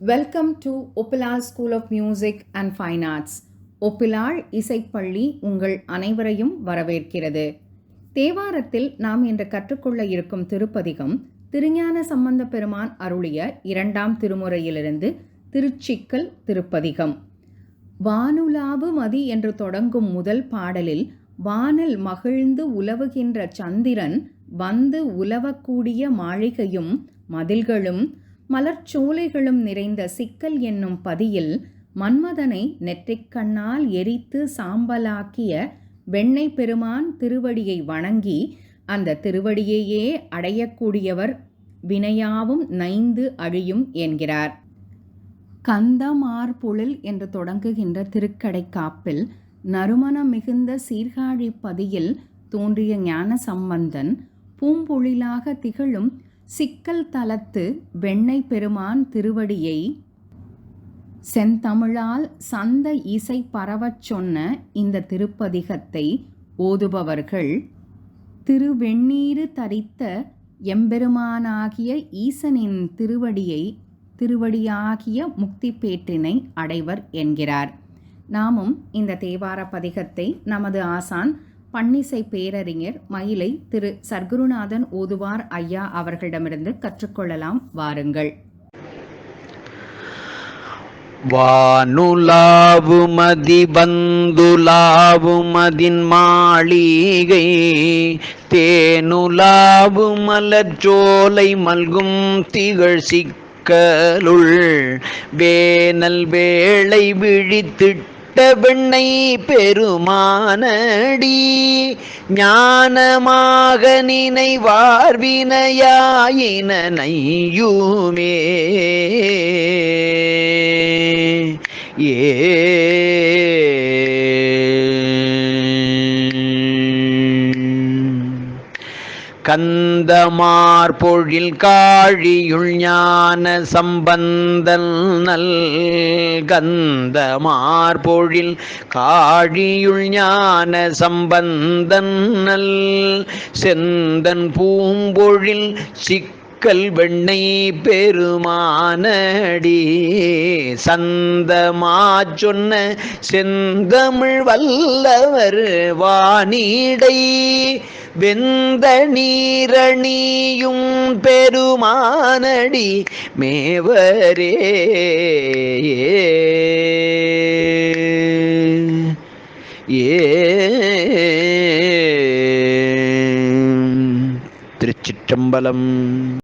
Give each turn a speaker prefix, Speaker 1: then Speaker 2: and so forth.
Speaker 1: Welcome to Oppilar school of music and fine arts Oppilar இசைப்பள்ளி உங்கள் அனைவரையும் வரவேற்கிறது. தேவாரத்தில் நாம் இன்று கற்றுக்கொள்ள இருக்கும் திருப்பதிகம் திருஞான சம்பந்த பெருமான் அருளிய இரண்டாம் திருமுறையிலிருந்து திருச்சிக்கல் திருப்பதிகம். வானுலாவு மதி என்று தொடங்கும் முதல் பாடலில் வானில் மகிழ்ந்து உலவுகின்ற சந்திரன் வந்து உலவக்கூடிய மாளிகையும் மதில்களும் மலர்ச்சோலைகளும் நிறைந்த சிக்கல் என்னும் பதியில் மன்மதனை நெற்றிக்கண்ணால் எரித்து சாம்பலாக்கிய வெண்ணை பெருமான் திருவடியை வணங்கி அந்த திருவடியையே அடையக்கூடியவர் வினையாவும் நைந்து அழியும் என்கிறார். கந்தமார்பொழில் என்று தொடங்குகின்ற திருக்கடைக்காப்பில் நறுமணம் மிகுந்த சீர்காழி பதியில் தோன்றிய ஞான சம்பந்தன் பூம்பொழிலாக திகழும் சிக்கல் தலத்து வெண்ணை பெருமான் திருவடியை செந்தமிழால் சந்த இசை பரவச் சொன்ன இந்த திருப்பதிகத்தை ஓதுபவர்கள் திருவெண்ணீரு தரித்த எம்பெருமானாகிய ஈசனின் திருவடியை திருவடியாகிய முக்தி பேற்றினை அடைவர் என்கிறார். நாமும் இந்த தேவார பதிகத்தை நமது ஆசான் பன்னிசை பேரறிஞர் மயிலை திரு சர்க்குருநாதன் ஓதுவார் ஐயா அவர்களிடமிருந்து கற்றுக்கொள்ளலாம். வாருங்கள்.
Speaker 2: வானுலாவுமதி பந்துலாவுமதின் மாளிகை தேனுலாவு மலர்ச்சோலை மல்கும் திகழ் சிக்கலுள் வேனல் வேளை விழித்திட்டு வெண்ணை பெருமானடி ஞானமாக நினைவார் வினையாயினையுமே ஏ கந்தமார் பொழில் காழியுள் ஞான சம்பந்தன் நல் கந்தமார் பொழில் காழியுள் ஞான சம்பந்தன் நல் செந்தன் பூம்பொழில் சிக் கல் வெண்ணை பெருமானடி சந்தமா சொன்ன செந்தமிழ் வல்லவர் வானிடை வெந்த நீரணியும் பெருமானடி மேவரே. ஏ. திருச்சிற்றம்பலம்.